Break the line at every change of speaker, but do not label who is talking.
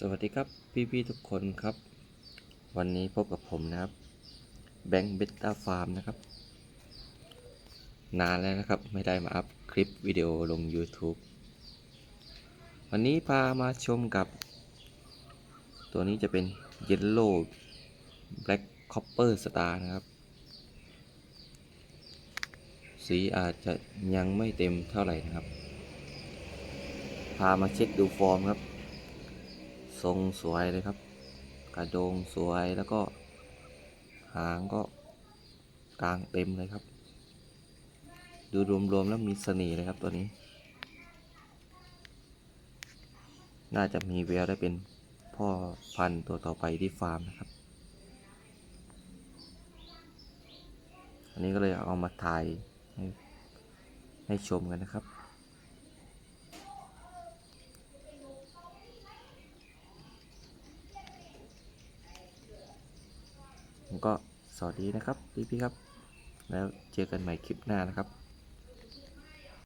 สวัสดีครับพี่ๆทุกคนครับ วันนี้พบกับผมนะครับแบงค์เบต้าฟาร์มนะครับ นานแล้วนะครับไม่ได้มาอัพคลิปวิดีโอลง YouTube วันนี้พามาชมกับ ตัวนี้จะเป็น Yellow Black Copper Star นะครับ สีอาจจะยังไม่เต็มเท่าไหร่นะครับ พามาเช็คดูฟอร์มครับ ทรงสวยเลยครับ กระโดงสวยแล้วก็หางก็กลางเต็มเลยครับ ดูรวมๆแล้วมีเสน่ห์เลยครับตัวนี้ น่าจะมีแววได้เป็นพ่อพันธุ์ตัวต่อไปที่ฟาร์มนะครับ อันนี้ก็เลยเอามาถ่ายให้ให้ชมกันนะครับ ผมก็สวัสดีนะครับพี่ๆครับ แล้วเจอกันใหม่คลิปหน้านะครับ